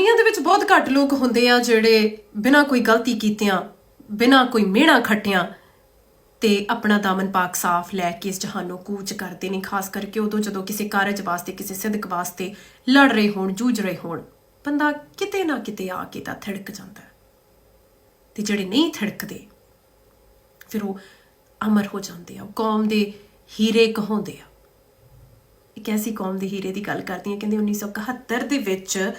ਦੁਨੀਆ ਦੇ ਵਿੱਚ ਬਹੁਤ ਘੱਟ ਲੋਕ ਹੁੰਦੇ ਆ ਜਿਹੜੇ ਬਿਨਾਂ ਕੋਈ ਗਲਤੀ ਕੀਤਿਆਂ, ਬਿਨਾਂ ਕੋਈ ਮਿਹਣਾ ਖੱਟਿਆਂ ਤੇ ਆਪਣਾ ਦਾਮਨ ਪਾਕ ਸਾਫ਼ ਲੈ ਕੇ ਇਸ ਜਹਾਨੋਂ ਕੂਚ ਕਰਦੇ ਨੇ, ਖਾਸ ਕਰਕੇ ਉਦੋਂ ਜਦੋਂ ਕਿਸੇ ਕਾਰਜ ਵਾਸਤੇ, ਕਿਸੇ ਸਿੱਧਕ ਵਾਸਤੇ ਲੜ ਰਹੇ ਹੋਣ, ਜੂਝ ਰਹੇ ਹੋਣ। ਬੰਦਾ ਕਿਤੇ ਨਾ ਕਿਤੇ ਆ ਕੇ ਤਾਂ ਥੜਕ ਜਾਂਦਾ ਤੇ ਜਿਹੜੇ ਨਹੀਂ ਥੜਕਦੇ, ਫਿਰ ਉਹ ਅਮਰ ਹੋ ਜਾਂਦੇ ਆ, ਉਹ ਕੌਮ ਦੇ ਹੀਰੇ ਕਹਾਉਂਦੇ ਆ। ਇੱਕ ਐਸੀ ਕੌਮ ਦੇ ਹੀਰੇ ਦੀ ਗੱਲ ਕਰਦੀ ਹਾਂ, ਕਹਿੰਦੇ 1971 ਦੇ ਵਿੱਚ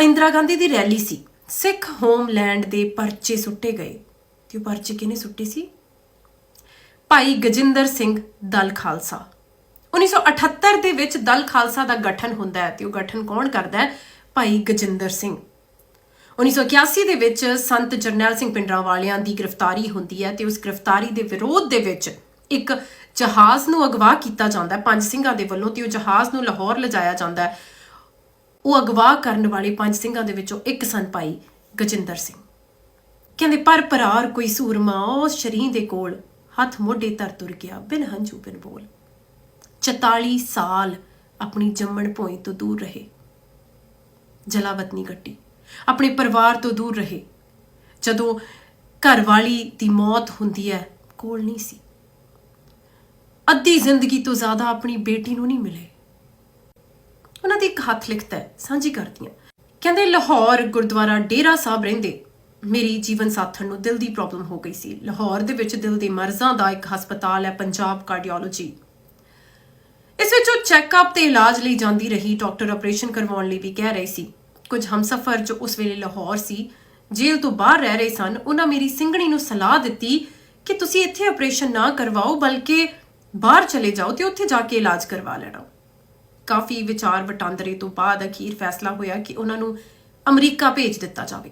ਇੰਦਰਾ ਗਾਂਧੀ ਦੀ ਰੈਲੀ ਸੀ। ਸਿੱਖ ਹੋਮਲੈਂਡ ਦੇ ਪਰਚੇ ਸੁੱਟੇ ਗਏ। ਤੇ ਉਹ ਪਰਚੇ ਕਿਹਨੇ ਸੁੱਟੇ ਸੀ? ਭਾਈ ਗਜਿੰਦਰ ਸਿੰਘ ਦਲ ਖਾਲਸਾ। 1978 ਦੇ ਵਿੱਚ ਦਲ ਖਾਲਸਾ ਦਾ ਗਠਨ ਹੁੰਦਾ ਹੈ ਤੇ ਉਹ ਗਠਨ ਕੌਣ ਕਰਦਾ ਹੈ? ਭਾਈ ਗਜਿੰਦਰ ਸਿੰਘ। 1981 ਦੇ ਵਿੱਚ ਸੰਤ ਜਰਨੈਲ ਸਿੰਘ ਪਿੰਡਰਾਂਵਾਲਿਆਂ ਦੀ ਗ੍ਰਿਫਤਾਰੀ ਹੁੰਦੀ ਹੈ ਤੇ ਉਸ ਗ੍ਰਿਫਤਾਰੀ ਦੇ ਵਿਰੋਧ ਦੇ ਵਿੱਚ ਇੱਕ ਜਹਾਜ਼ ਨੂੰ ਅਗਵਾ ਕੀਤਾ ਜਾਂਦਾ ਹੈ। ਪੰਜ ਸਿੰਘਾਂ ਦੇ ਵੱਲੋਂ ਤੇ ਉਹ ਜਹਾਜ਼ ਨੂੰ ਲਾਹੌਰ ਲਿਜਾਇਆ ਜਾਂਦਾ ਹੈ। ਉਹ ਅਗਵਾ ਕਰਨ ਵਾਲੇ ਪੰਜ ਸਿੰਘਾਂ ਦੇ ਵਿੱਚੋਂ ਇੱਕ ਸਨ ਭਾਈ, ਗਜਿੰਦਰ ਸਿੰਘ। ਕਹਿੰਦੇ, ਪਰ ਪਰਾਰ ਕੋਈ ਸੂਰਮਾ ਉਸ ਸ਼ਰੀਂ ਦੇ ਕੋਲ, ਹੱਥ ਮੋਢੇ ਧਰ ਤੁਰ ਗਿਆ, ਬਿਨ ਹੰਝੂ ਬਿਨ ਬੋਲ। 44 ਸਾਲ ਆਪਣੀ ਜੰਮਣ ਭੋਈ ਤੋਂ ਦੂਰ ਰਹੇ। ਜਲਾਵਤਨੀ ਗੱਟੀ ਆਪਣੇ ਪਰਿਵਾਰ ਤੋਂ ਦੂਰ ਰਹੇ। ਜਦੋਂ ਘਰ ਵਾਲੀ ਦੀ ਮੌਤ ਹੁੰਦੀ ਹੈ ਕੋਲ ਨਹੀਂ ਸੀ। ਅੱਧੀ ਜ਼ਿੰਦਗੀ ਤੋਂ ਜ਼ਿਆਦਾ ਆਪਣੀ ਬੇਟੀ ਨੂੰ ਨਹੀਂ ਮਿਲੇ। ਉਹਨਾਂ ਦੀ ਇੱਕ ਹੱਥ ਲਿਖਤ ਹੈ, ਸਾਂਝੀ ਕਰਦੀ ਹਾਂ। ਕਹਿੰਦੇ, ਲਾਹੌਰ ਗੁਰਦੁਆਰਾ ਡੇਰਾ ਸਾਹਿਬ ਰਹਿੰਦੇ, ਮੇਰੀ ਜੀਵਨ ਸਾਥਣ ਨੂੰ ਦਿਲ ਦੀ ਪ੍ਰੋਬਲਮ ਹੋ ਗਈ ਸੀ। ਲਾਹੌਰ ਦੇ ਵਿੱਚ ਦਿਲ ਦੇ ਮਰਜ਼ਾਂ ਦਾ ਇੱਕ ਹਸਪਤਾਲ ਹੈ, ਪੰਜਾਬ ਕਾਰਡੀਓਲੋਜੀ ਇਸ ਵਿੱਚ ਉਹ ਚੈੱਕਅਪ ਤੇ ਇਲਾਜ ਲਈ ਜਾਂਦੀ ਰਹੀ ਡਾਕਟਰ ਆਪਰੇਸ਼ਨ ਕਰਵਾਉਣ ਲਈ ਵੀ ਕਹਿ ਰਹੇ ਸੀ। ਕੁਝ ਹਮਸਫਰ ਜੋ ਉਸ ਵੇਲੇ ਲਾਹੌਰ ਸੀ, ਜੇਲ੍ਹ ਤੋਂ ਬਾਹਰ ਰਹਿ ਰਹੇ ਸਨ, ਉਹਨਾਂ ਮੇਰੀ ਸਿੰਗਣੀ ਨੂੰ ਸਲਾਹ ਦਿੱਤੀ ਕਿ ਤੁਸੀਂ ਇੱਥੇ ਆਪਰੇਸ਼ਨ ਨਾ ਕਰਵਾਓ, ਬਲਕਿ ਬਾਹਰ ਚਲੇ ਜਾਓ ਤੇ ਉੱਥੇ ਜਾ ਕੇ ਇਲਾਜ ਕਰਵਾ ਲੈਣਾ। ਕਾਫੀ ਵਿਚਾਰ ਵਟਾਂਦਰੇ ਤੋਂ ਬਾਅਦ ਅਖੀਰ ਫੈਸਲਾ ਹੋਇਆ ਕਿ ਉਹਨਾਂ ਨੂੰ ਅਮਰੀਕਾ ਭੇਜ ਦਿੱਤਾ ਜਾਵੇ।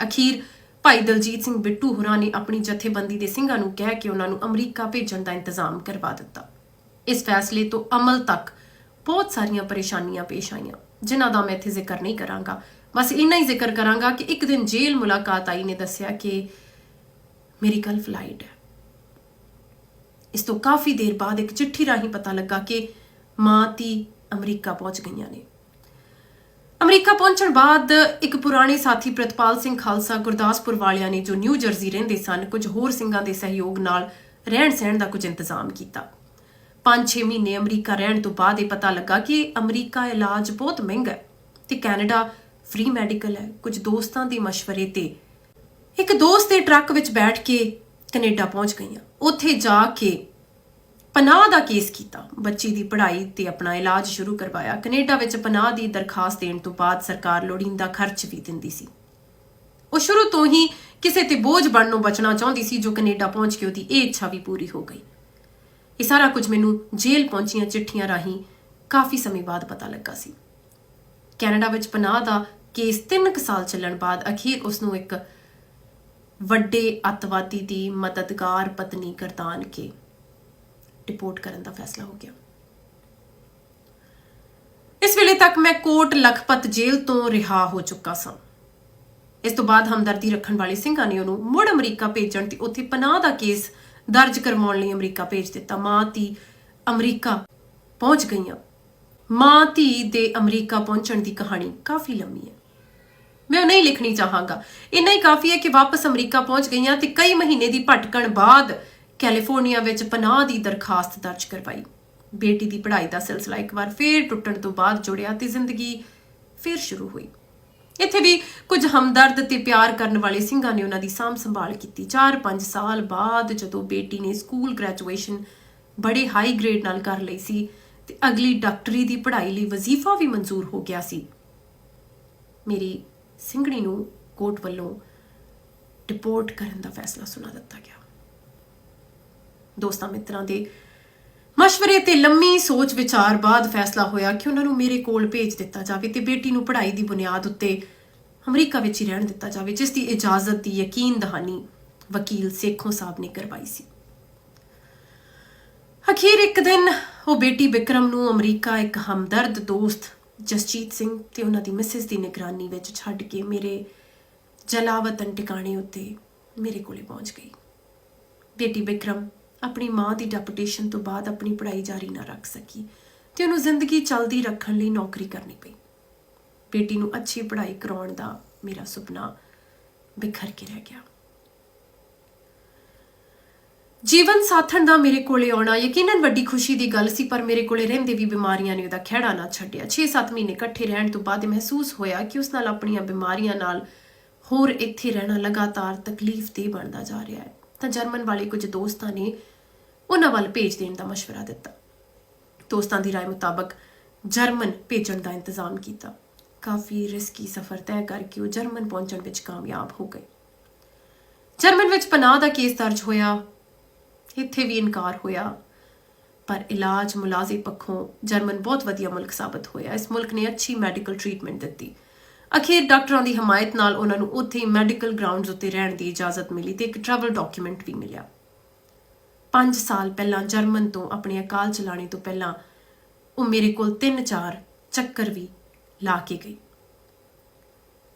ਅਖੀਰ ਭਾਈ ਦਲਜੀਤ ਸਿੰਘ ਬਿੱਟੂ ਹੋਰਾਂ ਨੇ ਆਪਣੀ ਜਥੇਬੰਦੀ ਦੇ ਸਿੰਘਾਂ ਨੂੰ ਕਹਿ ਕੇ ਉਹਨਾਂ ਨੂੰ ਅਮਰੀਕਾ ਭੇਜਣ ਦਾ ਇੰਤਜ਼ਾਮ ਕਰਵਾ ਦਿੱਤਾ। ਇਸ ਫੈਸਲੇ ਤੋਂ ਅਮਲ ਤੱਕ ਬਹੁਤ ਸਾਰੀਆਂ ਪਰੇਸ਼ਾਨੀਆਂ ਪੇਸ਼ ਆਈਆਂ, ਜਿਨ੍ਹਾਂ ਦਾ ਮੈਂ ਇੱਥੇ ਜ਼ਿਕਰ ਨਹੀਂ ਕਰਾਂਗਾ। ਬਸ ਇੰਨਾ ਹੀ ਜ਼ਿਕਰ ਕਰਾਂਗਾ ਕਿ ਇੱਕ ਦਿਨ ਜੇਲ੍ਹ ਮੁਲਾਕਾਤ ਆਈ ਨੇ ਦੱਸਿਆ ਕਿ ਮੇਰੀ ਕੱਲ ਫਲਾਈਟ ਹੈ। ਇਸ ਤੋਂ ਕਾਫੀ ਦੇਰ ਬਾਅਦ ਇੱਕ ਚਿੱਠੀ ਰਾਹੀਂ ਪਤਾ ਲੱਗਾ ਕਿ ਮਾਂ ਧੀ ਅਮਰੀਕਾ ਪਹੁੰਚ ਗਈਆਂ ਨੇ। ਅਮਰੀਕਾ ਪਹੁੰਚਣ ਬਾਅਦ ਇੱਕ ਪੁਰਾਣੇ ਸਾਥੀ ਪ੍ਰਤਪਾਲ ਸਿੰਘ ਖਾਲਸਾ ਗੁਰਦਾਸਪੁਰ ਵਾਲਿਆਂ ਨੇ ਜੋ ਨਿਊ ਜਰਸੀ ਰਹਿੰਦੇ ਸਨ, ਕੁਝ ਹੋਰ ਸਿੰਘਾਂ ਦੇ ਸਹਿਯੋਗ ਨਾਲ ਰਹਿਣ ਸਹਿਣ ਦਾ ਕੁਝ ਇੰਤਜ਼ਾਮ ਕੀਤਾ। 5-6 ਮਹੀਨੇ ਅਮਰੀਕਾ ਰਹਿਣ ਤੋਂ ਬਾਅਦ ਇਹ ਪਤਾ ਲੱਗਾ ਕਿ ਅਮਰੀਕਾ ਇਲਾਜ ਬਹੁਤ ਮਹਿੰਗਾ ਹੈ ਤੇ ਕੈਨੇਡਾ ਫ੍ਰੀ ਮੈਡੀਕਲ ਹੈ। ਕੁਝ ਦੋਸਤਾਂ ਦੇ مشਵਰੇ ਤੇ ਇੱਕ ਦੋਸਤ ਦੇ ਟਰੱਕ ਵਿੱਚ ਬੈਠ ਕੇ ਕੈਨੇਡਾ ਪਹੁੰਚ ਗਈਆਂ। ਉੱਥੇ ਜਾ ਕੇ ਪਨਾਹ ਦਾ ਕੇਸ ਕੀਤਾ। ਬੱਚੀ ਦੀ ਪੜ੍ਹਾਈ ਤੇ ਆਪਣਾ ਇਲਾਜ ਸ਼ੁਰੂ ਕਰਵਾਇਆ। ਕੈਨੇਡਾ ਵਿੱਚ ਪਨਾਹ ਦੀ ਦਰਖਾਸਤ ਦੇਣ ਤੋਂ ਬਾਅਦ ਸਰਕਾਰ ਲੋੜੀਂਦਾ ਖਰਚ ਵੀ ਦਿੰਦੀ ਸੀ। ਉਹ ਸ਼ੁਰੂ ਤੋਂ ਹੀ ਕਿਸੇ ਤੇ ਬੋਝ ਬਣਨੋਂ ਬਚਣਾ ਚਾਹੁੰਦੀ ਸੀ, ਜੋ ਕੈਨੇਡਾ ਪਹੁੰਚ ਕੇ ਉਹਦੀ ਇਹ ਇੱਛਾ ਵੀ ਪੂਰੀ ਹੋ ਗਈ। ਇਹ ਸਾਰਾ ਕੁਝ ਮੈਨੂੰ ਜੇਲ੍ਹ ਪਹੁੰਚੀਆਂ ਚਿੱਠੀਆਂ ਰਾਹੀਂ ਕਾਫੀ ਸਮੇਂ ਬਾਅਦ ਪਤਾ ਲੱਗਾ ਸੀ। ਕੈਨੇਡਾ ਵਿੱਚ ਪਨਾਹ ਦਾ ਕੇਸ 3 ਸਾਲ ਚੱਲਣ ਬਾਅਦ ਅਖੀਰ ਉਸ ਨੂੰ ਇੱਕ ਵੱਡੇ ਅੱਤਵਾਦੀ ਦੀ ਮਦਦਗਾਰ ਪਤਨੀ ਗਰਦਾਨ ਕੇ ਰਿਪੋਰਟ ਕਰਨ ਦਾ ਫੈਸਲਾ ਹੋ ਗਿਆ। ਇਸ ਵੇਲੇ ਤੱਕ ਮੈਂ ਕੋਟ ਲਖਪਤ ਜੇਲ੍ਹ ਤੋਂ ਰਿਹਾ ਹੋ ਚੁੱਕਾ ਸਾਂ। ਇਸ ਤੋਂ ਬਾਅਦ ਹਮਦਰਦੀ ਰੱਖਣ ਵਾਲੇ ਸਿੰਘਾਂ ਨੇ ਉਹਨੂੰ ਮੁੜ ਅਮਰੀਕਾ ਭੇਜਣ ਤੇ ਉੱਥੇ ਪਨਾਹ ਦਾ ਕੇਸ ਦਰਜ ਕਰਵਾਉਣ ਲਈ ਅਮਰੀਕਾ ਭੇਜ ਦਿੱਤਾ। ਮਾਂ, ਧੀ ਅਮਰੀਕਾ ਪਹੁੰਚ ਗਈਆਂ। ਮਾਂ, ਧੀ ਦੇ ਅਮਰੀਕਾ ਪਹੁੰਚਣ ਦੀ ਕਹਾਣੀ ਕਾਫੀ ਲੰਮੀ ਹੈ। ਮੈਂ ਉਹ ਨਹੀਂ ਲਿਖਣੀ ਚਾਹਾਂਗਾ। ਇੰਨਾ ਹੀ ਕਾਫੀ ਹੈ ਕਿ ਵਾਪਸ ਅਮਰੀਕਾ ਪਹੁੰਚ ਗਈਆਂ ਤੇ ਕਈ ਮਹੀਨੇ ਦੀ ਭਟਕਣ ਬਾਅਦ ਕੈਲੀਫੋਰਨੀਆ ਵਿੱਚ ਪਨਾਹ ਦੀ ਦਰਖਾਸਤ ਦਰਜ ਕਰਵਾਈ। ਬੇਟੀ ਦੀ ਪੜ੍ਹਾਈ ਦਾ ਸਿਲਸਿਲਾ ਇੱਕ ਵਾਰ ਫੇਰ ਟੁੱਟਣ ਤੋਂ ਬਾਅਦ ਜੁੜਿਆ ਤੇ ਜ਼ਿੰਦਗੀ ਫੇਰ ਸ਼ੁਰੂ ਹੋਈ। ਇੱਥੇ ਵੀ ਕੁਝ ਹਮਦਰਦ ਤੇ ਪਿਆਰ ਕਰਨ ਵਾਲੇ ਸਿੰਘਾਂ ਨੇ ਉਹਨਾਂ ਦੀ ਸਾਂਭ ਸੰਭਾਲ ਕੀਤੀ। 4-5 ਸਾਲ ਬਾਅਦ ਜਦੋਂ ਬੇਟੀ ਨੇ ਸਕੂਲ ਗ੍ਰੈਜੂਏਸ਼ਨ ਬੜੇ ਹਾਈ ਗ੍ਰੇਡ ਨਾਲ ਕਰ ਲਈ ਸੀ ਤੇ ਅਗਲੀ ਡਾਕਟਰੀ ਦੀ ਪੜ੍ਹਾਈ ਲਈ ਵਜ਼ੀਫਾ ਵੀ ਮਨਜ਼ੂਰ ਹੋ ਗਿਆ ਸੀ, ਮੇਰੀ ਸਿੰਘਣੀ ਨੂੰ ਕੋਰਟ ਵੱਲੋਂ ਡਿਪੋਰਟ ਕਰਨ ਦਾ ਫੈਸਲਾ ਸੁਣਾ ਦਿੱਤਾ ਗਿਆ। ਦੋਸਤਾਂ ਮਿੱਤਰਾਂ ਦੇ। ਮਸ਼ਵਰੇ ਤੇ ਲੰਮੀ ਸੋਚ ਵਿਚਾਰ ਬਾਅਦ ਫੈਸਲਾ ਹੋਇਆ ਕਿ ਉਹਨਾਂ ਨੂੰ ਮੇਰੇ ਕੋਲ ਭੇਜ ਦਿੱਤਾ ਜਾਵੇ ਤੇ ਬੇਟੀ ਨੂੰ ਪੜ੍ਹਾਈ ਦੀ ਬੁਨਿਆਦ ਉੱਤੇ ਅਮਰੀਕਾ ਵਿੱਚ ਹੀ ਰਹਿਣ ਦਿੱਤਾ ਜਾਵੇ, ਜਿਸ ਦੀ ਇਜਾਜ਼ਤ ਦੀ ਯਕੀਨ ਦਹਾਨੀ ਵਕੀਲ ਸੇਖੋਂ ਸਾਹਿਬ ਨੇ ਕਰਵਾਈ ਸੀ। ਅਖੀਰ ਇੱਕ ਦਿਨ ਉਹ ਬੇਟੀ ਵਿਕਰਮ ਨੂੰ ਅਮਰੀਕਾ ਇੱਕ ਹਮਦਰਦ ਦੋਸਤ ਜਸਜੀਤ ਸਿੰਘ ਤੇ ਉਹਨਾਂ ਦੀ ਮਿਸਿਸ ਦੀ ਨਿਗਰਾਨੀ ਵਿੱਚ ਛੱਡ ਕੇ ਮੇਰੇ ਜਲਾਵਤਨ ਟਿਕਾਣੇ ਉੱਤੇ ਮੇਰੇ ਕੋਲੇ ਪਹੁੰਚ ਗਈ। ਬੇਟੀ ਵਿਕਰਮ ਆਪਣੀ ਮਾਂ ਦੀ ਡੈਪੂਟੇਸ਼ਨ ਤੋਂ ਬਾਅਦ ਆਪਣੀ ਪੜ੍ਹਾਈ ਜਾਰੀ ਨਾ ਰੱਖ ਸਕੀ ਤੇ ਉਹਨੂੰ ਜ਼ਿੰਦਗੀ ਚੱਲਦੀ ਰੱਖਣ ਲਈ ਨੌਕਰੀ ਕਰਨੀ ਪਈ। ਬੇਟੀ ਨੂੰ ਅੱਛੀ ਪੜ੍ਹਾਈ ਕਰਾਉਣ ਦਾ ਮੇਰਾ ਸੁਪਨਾ ਬਿਖਰ ਕੇ ਰਹਿ ਗਿਆ। ਜੀਵਨ ਸਾਥਣ ਦਾ ਮੇਰੇ ਕੋਲੇ ਆਉਣਾ ਯਕੀਨਨ ਵੱਡੀ ਖੁਸ਼ੀ ਦੀ ਗੱਲ ਸੀ, ਪਰ ਮੇਰੇ ਕੋਲੇ ਰਹਿੰਦੇ ਵੀ ਬਿਮਾਰੀਆਂ ਨੇ ਉਹਦਾ ਖਹਿੜਾ ਨਾ ਛੱਡਿਆ। 6-7 ਮਹੀਨੇ ਇਕੱਠੇ ਰਹਿਣ ਤੋਂ ਬਾਅਦ ਇਹ ਮਹਿਸੂਸ ਹੋਇਆ ਕਿ ਉਸ ਨਾਲ ਆਪਣੀਆਂ ਬਿਮਾਰੀਆਂ ਨਾਲ ਹੋਰ ਇੱਥੇ ਰਹਿਣਾ ਲਗਾਤਾਰ ਤਕਲੀਫ ਦੇ ਬਣਦਾ ਜਾ ਰਿਹਾ ਹੈ। ਤਾਂ ਜਰਮਨ ਵਾਲੇ ਕੁਝ ਦੋਸਤਾਂ ਨੇ ਉਹਨਾਂ ਵੱਲ ਭੇਜ ਦੇਣ ਦਾ مشورہ ਦਿੱਤਾ ਦੋਸਤਾਂ ਦੀ رائے ਮੁਤਾਬਕ ਜਰਮਨ ਭੇਜਣ ਦਾ ਇੰਤਜ਼ਾਮ ਕੀਤਾ ਕਾਫੀ ਰਿਸਕੀ ਸਫ਼ਰ ਤੈਅ ਕਰਕੇ ਉਹ ਜਰਮਨ ਪਹੁੰਚਣ ਵਿੱਚ ਕਾਮਯਾਬ ਹੋ ਗਏ ਜਰਮਨ ਵਿੱਚ ਪਨਾਹ ਦਾ ਕੇਸ ਦਰਜ ਹੋਇਆ ਇੱਥੇ ਵੀ ਇਨਕਾਰ ਹੋਇਆ ਪਰ ਇਲਾਜ ਮੁਲਾਜ਼ੇ ਪੱਖੋਂ ਜਰਮਨ ਬਹੁਤ ਵਧੀਆ ਮੁਲਕ ਸਾਬਤ ਹੋਇਆ ਇਸ ਮੁਲਕ ਨੇ ਅੱਛੀ ਮੈਡੀਕਲ ਟਰੀਟਮੈਂਟ ਦਿੱਤੀ ਅਖੀਰ ਡਾਕਟਰਾਂ ਦੀ ਹਮਾਇਤ ਨਾਲ ਉਹਨਾਂ ਨੂੰ ਉੱਥੇ ਹੀ ਮੈਡੀਕਲ ਗਰਾਊਂਡਸ ਉੱਤੇ ਰਹਿਣ ਦੀ ਇਜਾਜ਼ਤ ਮਿਲੀ ਤੇ ਇੱਕ ਟਰੈਵਲ ਡਾਕੂਮੈਂਟ ਵੀ ਮਿਲਿਆ। 5 ਸਾਲ ਪਹਿਲਾਂ ਜਰਮਨ ਤੋਂ ਆਪਣੇ ਅਕਾਲ ਚਲਾਣੇ ਤੋਂ ਪਹਿਲਾਂ ਉਹ ਮੇਰੇ ਕੋਲ 3-4 ਚੱਕਰ ਵੀ ਲਾ ਕੇ ਗਈ।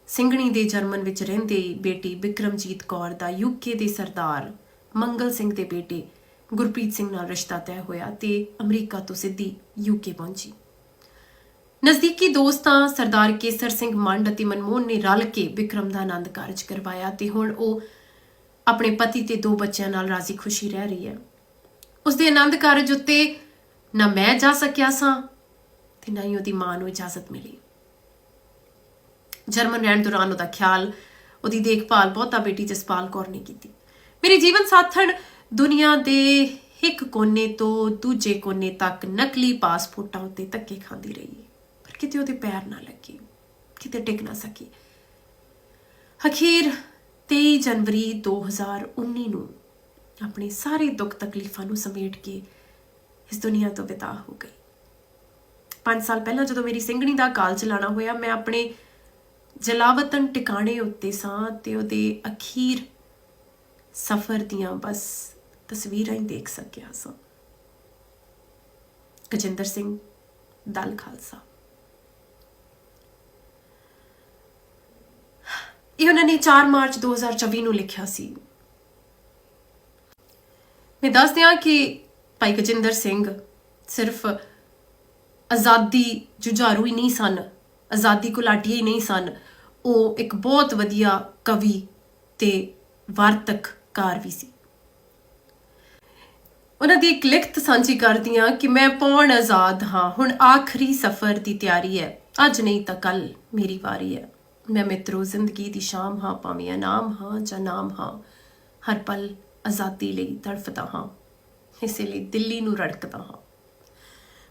ਸਿੰਘਣੀ ਦੇ ਜਰਮਨ ਵਿੱਚ ਰਹਿੰਦੇ ਬੇਟੀ ਬਿਕਰਮਜੀਤ ਕੌਰ ਦਾ ਯੂਕੇ ਦੇ ਸਰਦਾਰ ਮੰਗਲ ਸਿੰਘ ਦੇ ਬੇਟੇ ਗੁਰਪ੍ਰੀਤ ਸਿੰਘ ਨਾਲ ਰਿਸ਼ਤਾ ਤੈਅ ਹੋਇਆ ਤੇ ਅਮਰੀਕਾ ਤੋਂ ਸਿੱਧੀ ਯੂਕੇ ਪਹੁੰਚੀ। ਨਜ਼ਦੀਕੀ ਦੋਸਤਾਂ ਸਰਦਾਰ ਕੇਸਰ ਸਿੰਘ ਮੰਡ ਅਤੇ ਮਨਮੋਹਨ ਨੇ ਰਲ ਕੇ ਵਿਕਰਮ ਦਾ ਆਨੰਦ ਕਾਰਜ ਕਰਵਾਇਆ ਤੇ ਹੁਣ ਉਹ ਆਪਣੇ ਪਤੀ ਤੇ ਦੋ ਬੱਚਿਆਂ ਨਾਲ ਰਾਜ਼ੀ ਖੁਸ਼ੀ ਰਹਿ ਰਹੀ ਹੈ। ਉਸ ਦੇ ਆਨੰਦ ਕਾਰਜ ਉੱਤੇ ਨਾ ਮੈਂ ਜਾ ਸਕਿਆ ਸਾਂ ਤੇ ਨਾ ਹੀ ਉਹਦੀ ਮਾਂ ਨੂੰ ਇਜਾਜ਼ਤ ਮਿਲੀ। ਜਰਮਨ ਰਹਿਣ ਦੌਰਾਨ ਉਹਦਾ ਖਿਆਲ, ਉਹਦੀ ਦੇਖਭਾਲ ਬਹੁਤਾ ਬੇਟੀ ਜਸਪਾਲ ਕੌਰ ਨੇ ਕੀਤੀ। ਮੇਰੇ ਜੀਵਨ ਸਾਥਣ ਦੁਨੀਆ ਦੇ ਇੱਕ ਕੋਨੇ ਤੋਂ ਦੂਜੇ ਕੋਨੇ ਤੱਕ ਨਕਲੀ ਪਾਸਪੋਰਟਾਂ ਉੱਤੇ ਧੱਕੇ ਖਾਂਦੀ ਰਹੀ। ਪਰ ਕਿਤੇ ਉਹਦੇ ਪੈਰ ਨਾ ਲੱਗੇ ਕਿਤੇ ਟਿਕ ਨਾ ਸਕੀ ਅਖੀਰ 23 ਜਨਵਰੀ 2019 ਨੂੰ ਆਪਣੇ ਸਾਰੇ ਦੁੱਖ ਤਕਲੀਫਾਂ ਨੂੰ ਸਮੇਟ ਕੇ ਇਸ ਦੁਨੀਆ ਤੋਂ ਵਿਦਾ ਹੋ ਗਈ 5 ਸਾਲ ਪਹਿਲਾਂ ਜਦੋਂ ਮੇਰੀ ਸਿੰਘਣੀ ਦਾ ਕਾਲ ਚਲਾਣਾ ਹੋਇਆ ਮੈਂ ਆਪਣੇ ਜਲਾਵਤਨ ਟਿਕਾਣੇ ਉੱਤੇ ਸਾਂ ਤੇ ਉਹਦੇ ਅਖੀਰ ਸਫ਼ਰ ਦੀਆਂ ਬਸ ਤਸਵੀਰਾਂ ਹੀ ਦੇਖ ਸਕਿਆ ਸਾਂ ਗਜਿੰਦਰ ਸਿੰਘ ਦਲ ਖਾਲਸਾ ਇਹ ਉਹਨਾਂ ਨੇ 4 ਮਾਰਚ 2024 ਨੂੰ ਲਿਖਿਆ ਸੀ। ਮੈਂ ਦੱਸ ਦਿਆਂ ਕਿ ਭਾਈ ਗਜਿੰਦਰ ਸਿੰਘ ਸਿਰਫ ਆਜ਼ਾਦੀ ਜੁਝਾਰੂ ਹੀ ਨਹੀਂ ਸਨ, ਆਜ਼ਾਦੀ ਘੁਲਾਟੀ ਹੀ ਨਹੀਂ ਸਨ। ਉਹ ਇੱਕ ਬਹੁਤ ਵਧੀਆ ਕਵੀ ਤੇ ਵਾਰਤਕਕਾਰ ਵੀ ਸੀ। ਉਹਨਾਂ ਦੀ ਇੱਕ ਲਿਖਤ ਸਾਂਝੀ ਕਰਦੀ ਕਰਦੀਆਂ ਕਿ ਮੈਂ ਪੌਣ ਆਜ਼ਾਦ ਹਾਂ, ਹੁਣ ਆਖਰੀ ਸਫ਼ਰ ਦੀ ਤਿਆਰੀ ਹੈ, ਅੱਜ ਨਹੀਂ ਤਾਂ ਕੱਲ ਮੇਰੀ ਵਾਰੀ ਹੈ। ਮੈਂ ਮਿੱਤਰੋ, ਜ਼ਿੰਦਗੀ ਦੀ ਸ਼ਾਮ ਹਾਂ, ਭਾਵੇਂ ਨਾਮ ਹਾਂ ਜਾਂ ਨਾਮ ਹਾਂ, ਹਰ ਪਲ ਆਜ਼ਾਦੀ ਲਈ ਤੜਫਦਾ ਹਾਂ, ਇਸੇ ਲਈ ਦਿੱਲੀ ਨੂੰ ਰੜਕਦਾ ਹਾਂ।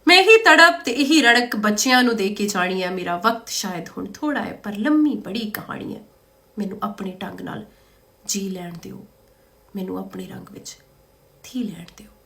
ਮੈਂ ਹੀ ਤੜਪ ਤੇ ਇਹੀ ਰੜਕ ਬੱਚਿਆਂ ਨੂੰ ਦੇ ਕੇ ਜਾਣੀ ਹੈ, ਮੇਰਾ ਵਕਤ ਸ਼ਾਇਦ ਹੁਣ ਥੋੜਾ ਹੈ, ਪਰ ਲੰਮੀ ਬੜੀ ਕਹਾਣੀ ਹੈ। ਮੈਨੂੰ ਆਪਣੇ ਢੰਗ ਨਾਲ ਜੀ ਲੈਣ ਦਿਓ, ਮੈਨੂੰ ਆਪਣੇ ਰੰਗ ਵਿੱਚ ਥੀ ਲੈਣ ਦਿਓ।